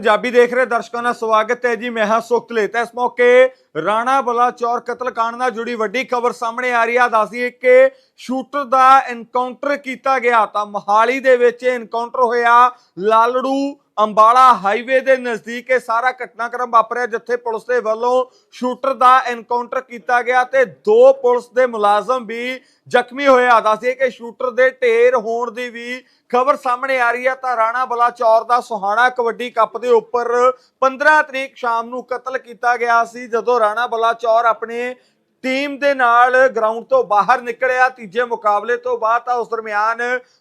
ਪੰਜਾਬੀ ਦੇਖ ਰਹੇ ਦਰਸ਼ਕਾਂ ਦਾ ਸਵਾਗਤ ਹੈ ਜੀ, ਮੈਂ ਹਾਂ ਸੁਖਲੇ ਤੇ ਇਸ ਮੌਕੇ ਰਾਣਾ ਬਲਾਚੌਰ ਕਤਲकांड ਨਾਲ ਜੁੜੀ ਵੱਡੀ ਖਬਰ ਸਾਹਮਣੇ ਆ ਰਹੀ ਆ। ਦੱਸਦੀ ਕਿ ਸ਼ੂਟਰ ਦਾ ਐਨਕਾਊਂਟਰ ਕੀਤਾ ਗਿਆ ਤਾਂ ਮਹਾਲੀ ਦੇ ਵਿੱਚ ਐਨਕਾਊਂਟਰ ਹੋਇਆ ਲਾਲੜੂ ਅੰਬਾਲਾ ਹਾਈਵੇ ਦੇ ਨਜ਼ਦੀਕ ਇਹ ਸਾਰਾ ਘਟਨਾਕ੍ਰਮ ਵਾਪਰਿਆ ਜਿੱਥੇ ਪੁਲਿਸ ਦੇ ਵੱਲੋਂ ਸ਼ੂਟਰ ਦਾ ਐਨਕਾਊਂਟਰ ਕੀਤਾ ਗਿਆ ਤੇ ਦੋ ਪੁਲਿਸ ਦੇ ਮੁਲਾਜ਼ਮ ਵੀ ਜ਼ਖਮੀ ਹੋਇਆ ਦੱਸਦੀਏ ਕਿ ਸ਼ੂਟਰ ਦੇ ਢੇਰ ਹੋਣ ਦੀ ਵੀ ਖਬਰ ਸਾਹਮਣੇ ਆ ਰਹੀ ਹੈ ਤਾਂ ਰਾਣਾ ਬਲਾਚੌਰ ਦਾ ਸੁਹਾਣਾ ਕਬੱਡੀ ਕੱਪ ਦੇ ਉੱਪਰ 15 ਤਰੀਕ ਸ਼ਾਮ ਨੂੰ ਕਤਲ ਕੀਤਾ ਗਿਆ ਸੀ। ਜਦੋਂ ਰਾਣਾ ਬਲਾਚੌਰ ਆਪਣੇ ਟੀਮ ਦੇ ਨਾਲ ਗਰਾਊਂਡ ਤੋਂ ਬਾਹਰ ਨਿਕਲਿਆ, ਤੀਜੇ ਮੁਕਾਬਲੇ ਤੋਂ ਬਾਅਦ ਤਾਂ ਉਸ ਦਰਮਿਆਨ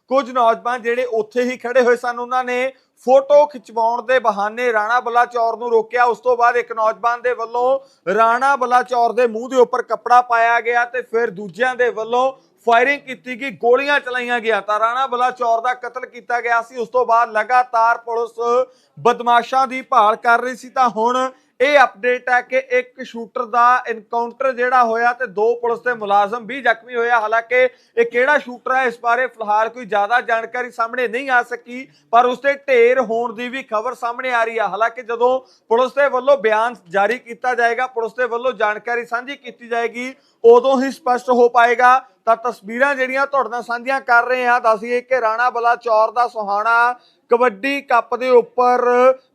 ਕੁਝ ਨੌਜਵਾਨ ਜਿਹੜੇ ਉੱਥੇ ਹੀ ਖੜੇ ਹੋਏ ਸਨ, ਉਹਨਾਂ ਨੇ ਫੋਟੋ ਖਿਚਵਾਉਣ ਦੇ ਬਹਾਨੇ ਰਾਣਾ ਬਲਾਚੌਰ ਨੂੰ ਰੋਕਿਆ। ਉਸ ਤੋਂ ਬਾਅਦ ਇੱਕ ਨੌਜਵਾਨ ਦੇ ਵੱਲੋਂ ਰਾਣਾ ਬਲਾਚੌਰ ਦੇ ਮੂੰਹ ਦੇ ਉੱਪਰ ਕੱਪੜਾ ਪਾਇਆ ਗਿਆ ਤੇ ਫਿਰ ਦੂਜਿਆਂ ਦੇ ਵੱਲੋਂ ਫਾਇਰਿੰਗ ਕੀਤੀ ਗਈ, ਗੋਲੀਆਂ ਚਲਾਈਆਂ ਗਿਆ ਤਾਂ ਰਾਣਾ ਬਲਾਚੌਰ ਦਾ ਕਤਲ ਕੀਤਾ ਗਿਆ ਸੀ। ਉਸ ਤੋਂ ਬਾਅਦ ਲਗਾਤਾਰ ਪੁਲਿਸ ਬਦਮਾਸ਼ਾਂ ਦੀ ਭਾਲ ਕਰ ਰਹੀ ਸੀ। ਤਾਂ ਹੁਣ ਇਹ ਅਪਡੇਟ ਹੈ ਕਿ ਇੱਕ ਸ਼ੂਟਰ ਦਾ ਇਨਕਾਊਂਟਰ ਜਿਹੜਾ ਹੋਇਆ ਤੇ ਦੋ ਪੁਲਿਸ ਦੇ ਮੁਲਾਜ਼ਮ ਵੀ ਜ਼ਖਮੀ ਹੋਇਆ ਹਾਲਾਂਕਿ ਇਹ ਕਿਹੜਾ ਸ਼ੂਟਰ ਹੈ, ਇਸ ਬਾਰੇ ਫਿਲਹਾਲ ਕੋਈ ਜ਼ਿਆਦਾ ਜਾਣਕਾਰੀ ਸਾਹਮਣੇ ਨਹੀਂ ਆ ਸਕੀ, ਪਰ ਉਸ ਦੇ ਢੇਰ ਹੋਣ ਦੀ ਵੀ ਖਬਰ ਸਾਹਮਣੇ ਆ ਰਹੀ ਹੈ ਹਾਲਾਂਕਿ ਜਦੋਂ ਪੁਲਿਸ ਦੇ ਵੱਲੋਂ ਬਿਆਨ ਜਾਰੀ ਕੀਤਾ ਜਾਏਗਾ, ਪੁਲਿਸ ਦੇ ਵੱਲੋਂ ਜਾਣਕਾਰੀ ਸਾਂਝੀ ਕੀਤੀ ਜਾਏਗੀ, ਉਦੋਂ ਹੀ ਸਪਸ਼ਟ ਹੋ ਪਾਏਗਾ ਤਾਂ ਤਸਵੀਰਾਂ ਜਿਹੜੀਆਂ ਤੁਹਾਡੇ ਨਾਲ ਸਾਂਝੀਆਂ ਕਰ ਰਹੇ ਹਾਂ ਦੱਸੀਏ ਕਿ ਰਾਣਾ ਬਲਾ ਚੌਰ ਦਾ ਸੁਹਾਣਾ ਕਬੱਡੀ ਕੱਪ ਦੇ ਉੱਪਰ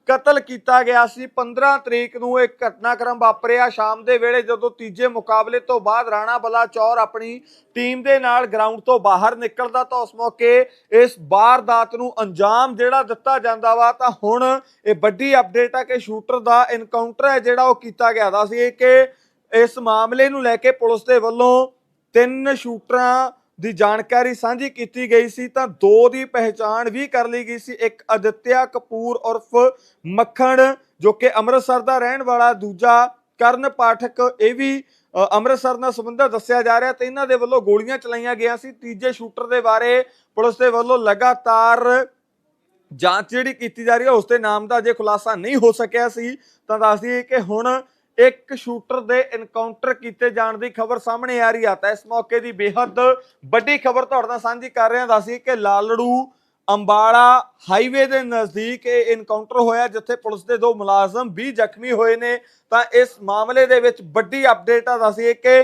ਕਤਲ ਕੀਤਾ ਗਿਆ ਸੀ। 15 ਤਰੀਕ ਨੂੰ ਇਹ ਘਟਨਾਕ੍ਰਮ ਵਾਪਰਿਆ। ਸ਼ਾਮ ਦੇ ਵੇਲੇ ਜਦੋਂ ਤੀਜੇ ਮੁਕਾਬਲੇ ਤੋਂ ਬਾਅਦ ਰਾਣਾ ਬਲਾ ਚੌਰ ਆਪਣੀ ਟੀਮ ਦੇ ਨਾਲ ਗਰਾਊਂਡ ਤੋਂ ਬਾਹਰ ਨਿਕਲਦਾ ਤਾਂ ਉਸ ਮੌਕੇ ਇਸ ਵਾਰਦਾਤ ਨੂੰ ਅੰਜਾਮ ਜਿਹੜਾ ਦਿੱਤਾ ਜਾਂਦਾ ਵਾ, ਤਾਂ ਹੁਣ ਇਹ ਵੱਡੀ ਅਪਡੇਟ ਆ ਕਿ ਸ਼ੂਟਰ ਦਾ ਇਨਕਾਊਂਟਰ ਹੈ ਜਿਹੜਾ ਉਹ ਕੀਤਾ ਗਿਆ। ਦਾ ਸੀ ਕਿ ਇਸ ਮਾਮਲੇ ਨੂੰ ਲੈ ਕੇ ਪੁਲਿਸ ਦੇ ਵੱਲੋਂ ਤਿੰਨ ਸ਼ੂਟਰਾਂ ਦੀ ਜਾਣਕਾਰੀ ਸਾਂਝੀ ਕੀਤੀ ਗਈ ਸੀ ਤਾਂ ਦੋ ਦੀ ਪਹਿਚਾਣ ਵੀ ਕਰ ਲਈ ਗਈ ਸੀ। ਇੱਕ ਅਦਿੱਤਿਆ ਕਪੂਰ ਉਰਫ ਮੱਖਣ ਜੋ ਕਿ ਅੰਮ੍ਰਿਤਸਰ ਦਾ ਰਹਿਣ ਵਾਲਾ ਦੂਜਾ ਕਰਨ ਪਾਠਕ ਇਹ ਵੀ ਅ, ਅੰਮ੍ਰਿਤਸਰ ਨਾਲ ਸੰਬੰਧਿਤ ਦੱਸਿਆ ਜਾ ਰਿਹਾ ਤੇ ਇਹਨਾਂ ਦੇ ਵੱਲੋਂ ਗੋਲੀਆਂ ਚਲਾਈਆਂ ਗਿਆ ਸੀ। ਤੀਜੇ ਸ਼ੂਟਰ ਦੇ ਬਾਰੇ ਪੁਲਿਸ ਦੇ ਵੱਲੋਂ ਲਗਾਤਾਰ ਜਾਂਚ ਜਿਹੜੀ ਕੀਤੀ ਜਾ ਰਹੀ ਹੈ ਉਸ ਦੇ ਨਾਮ ਦਾ ਜੇ ਖੁਲਾਸਾ ਨਹੀਂ ਹੋ ਸਕਿਆ ਸੀ। ਤਾਂ ਦੱਸ ਦਈਏ ਕਿ ਹੁਣ ਇੱਕ ਸ਼ੂਟਰ ਦੇ ਇਨਕਾਊਂਟਰ ਕੀਤੇ ਜਾਣ ਦੀ ਖਬਰ ਸਾਹਮਣੇ ਆ ਰਹੀ ਆ ਤਾਂ ਇਸ ਮੌਕੇ ਦੀ ਬੇਹੱਦ ਵੱਡੀ ਖਬਰ ਤੁਹਾਡੇ ਨਾਲ ਸਾਂਝੀ ਕਰ ਰਹੇ ਹਾਂ ਦੱਸੀਏ ਕਿ ਲਾਲੜੂ ਅੰਬਾਲਾ ਹਾਈਵੇ ਦੇ ਨਜ਼ਦੀਕ ਇਹ ਇਨਕਾਊਂਟਰ ਹੋਇਆ ਜਿੱਥੇ ਪੁਲਿਸ ਦੇ ਦੋ ਮੁਲਾਜ਼ਮ ਵੀ ਜ਼ਖਮੀ ਹੋਏ ਨੇ। ਤਾਂ ਇਸ ਮਾਮਲੇ ਦੇ ਵਿੱਚ ਵੱਡੀ ਅਪਡੇਟ ਆ ਦੱਸੀਏ ਕਿ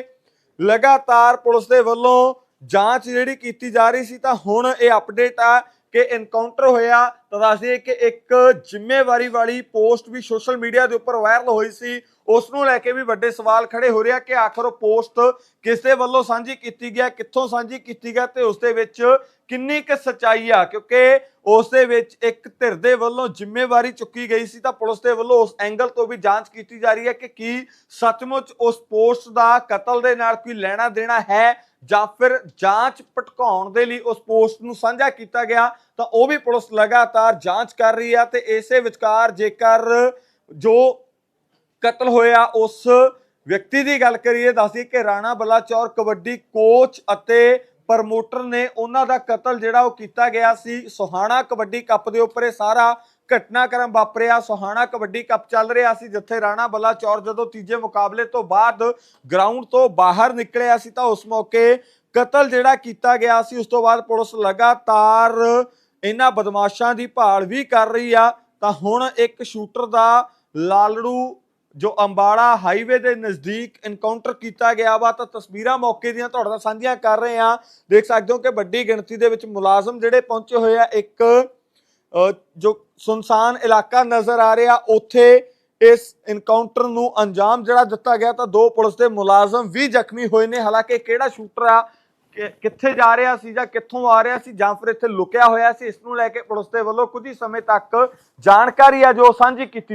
ਲਗਾਤਾਰ ਪੁਲਿਸ ਦੇ ਵੱਲੋਂ ਜਾਂਚ ਜਿਹੜੀ ਕੀਤੀ ਜਾ ਰਹੀ ਸੀ ਤਾਂ ਹੁਣ ਇਹ ਅਪਡੇਟ ਆ ਕਿ ਐਨਕਾਊਂਟਰ ਹੋਇਆ ਤਾਂ ਦੱਸਦੇ ਕਿ ਇੱਕ ਜ਼ਿੰਮੇਵਾਰੀ ਵਾਲੀ ਪੋਸਟ ਵੀ ਸੋਸ਼ਲ ਮੀਡੀਆ ਦੇ ਉੱਪਰ ਵਾਇਰਲ ਹੋਈ ਸੀ। ਉਸ ਨੂੰ ਲੈ ਕੇ ਵੀ ਵੱਡੇ ਸਵਾਲ ਖੜੇ ਹੋ ਰਿਹਾ ਕਿ ਆਖਰ ਉਹ ਪੋਸਟ ਕਿਸ ਦੇ ਵੱਲੋਂ ਸਾਂਝੀ ਕੀਤੀ ਗਿਆ, ਕਿੱਥੋਂ ਸਾਂਝੀ ਕੀਤੀ ਗਿਆ ਤੇ ਉਸ ਦੇ ਵਿੱਚ ਕਿੰਨੀ ਕੁ ਸਚਾਈ ਆ? ਕਿਉਂਕਿ ਉਸ ਦੇ ਵਿੱਚ ਇੱਕ ਧਿਰ ਦੇ ਵੱਲੋਂ ਜ਼ਿੰਮੇਵਾਰੀ ਚੁੱਕੀ ਗਈ ਸੀ ਤਾਂ ਪੁਲਿਸ ਦੇ ਵੱਲੋਂ ਉਸ ਐਂਗਲ ਤੋਂ ਵੀ ਜਾਂਚ ਕੀਤੀ ਜਾ ਰਹੀ ਹੈ ਕਿ ਕੀ ਸੱਚਮੁੱਚ ਉਸ ਪੋਸਟ ਦਾ ਕਤਲ ਦੇ ਨਾਲ ਕੋਈ ਲੈਣਾ ਦੇਣਾ ਹੈ ਜਾਂ ਫਿਰ ਜਾਂਚ ਭਟਕਾਉਣ ਦੇ ਲਈ ਉਸ ਪੋਸਟ ਨੂੰ ਸਾਂਝਾ ਕੀਤਾ ਗਿਆ, ਤਾਂ ਉਹ ਵੀ ਪੁਲਿਸ ਲਗਾਤਾਰ ਜਾਂਚ ਕਰ ਰਹੀ ਹੈ ਤੇ ਇਸੇ ਵਿਚਕਾਰ ਜੇਕਰ ਜੋ ਕਤਲ ਹੋਇਆ ਉਸ ਵਿਅਕਤੀ ਦੀ ਗੱਲ ਕਰੀਏ, ਦੱਸਦੀ ਕਿ ਰਾਣਾ ਬਲਾਚੌਰ ਕਬੱਡੀ ਕੋਚ ਅਤੇ ਪ੍ਰਮੋਟਰ ਨੇ ਉਹਨਾਂ ਦਾ ਕਤਲ ਜਿਹੜਾ ਉਹ ਕੀਤਾ ਗਿਆ ਸੀ। ਸੁਹਾਣਾ ਕਬੱਡੀ ਕੱਪ ਦੇ ਉੱਪਰ ਇਹ ਸਾਰਾ ਘਟਨਾਕ੍ਰਮ ਵਾਪਰਿਆ, ਸੁਹਾਣਾ ਕਬੱਡੀ ਕੱਪ ਚੱਲ ਰਿਹਾ ਸੀ, ਜਿੱਥੇ ਰਾਣਾ ਬਲਾਚੌਰ ਜਦੋਂ ਤੀਜੇ ਮੁਕਾਬਲੇ ਤੋਂ ਬਾਅਦ ਗਰਾਊਂਡ ਤੋਂ ਬਾਹਰ ਨਿਕਲਿਆ ਸੀ, ਤਾਂ ਉਸ ਮੌਕੇ ਕਤਲ ਜਿਹੜਾ ਕੀਤਾ ਗਿਆ ਸੀ, ਉਸ ਤੋਂ ਬਾਅਦ ਪੁਲਿਸ ਲਗਾਤਾਰ ਇਹਨਾਂ ਬਦਮਾਸ਼ਾਂ ਦੀ ਭਾਲ ਵੀ ਕਰ ਰਹੀ ਆ। ਤਾਂ ਹੁਣ ਇੱਕ ਸ਼ੂਟਰ ਦਾ ਲਾਲੜੂ, ਜੋ ਅੰਬਾਲਾ ਹਾਈਵੇ ਦੇ ਨਜ਼ਦੀਕ ਇਨਕਾਊਂਟਰ ਕੀਤਾ ਗਿਆ ਵਾ, ਤਾਂ ਤਸਵੀਰਾਂ ਮੌਕੇ ਦੀਆਂ ਤੁਹਾਡੇ ਨਾਲ ਸਾਂਝੀਆਂ ਕਰ ਰਹੇ ਆ ਦੇਖ ਸਕਦੇ ਹੋ ਕਿ ਵੱਡੀ ਗਿਣਤੀ ਦੇ ਵਿੱਚ ਮੁਲਾਜ਼ਮ ਜਿਹੜੇ ਪਹੁੰਚੇ ਹੋਏ ਆ, ਇੱਕ ਜੋ ਸੁਨਸਾਨ ਇਲਾਕਾ ਨਜ਼ਰ ਆ ਰਿਹਾ, ਉੱਥੇ ਇਸ ਇਨਕਾਊਂਟਰ ਨੂੰ ਅੰਜਾਮ ਜਿਹੜਾ ਦਿੱਤਾ ਗਿਆ ਤਾਂ ਦੋ ਪੁਲਿਸ ਦੇ ਮੁਲਾਜ਼ਮ ਵੀ ਜ਼ਖਮੀ ਹੋਏ ਨੇ। ਹਾਲਾਂਕਿ ਕਿਹੜਾ ਸ਼ੂਟਰ ਆ ਕਿੱਥੇ ਜਾ ਰਿਹਾ ਸੀ ਜਾਂ ਕਿੱਥੋਂ ਆ ਰਿਹਾ ਸੀ ਜਾਂ ਫਿਰ ਇੱਥੇ ਲੁਕਿਆ ਹੋਇਆ ਸੀ, ਇਸ ਨੂੰ ਲੈ ਕੇ ਪੁਲਿਸ ਦੇ ਵੱਲੋਂ ਕੁਝ ਹੀ ਸਮੇਂ ਤੱਕ ਜਾਣਕਾਰੀ ਆ ਜੋ ਸਾਂਝੀ ਕੀਤੀ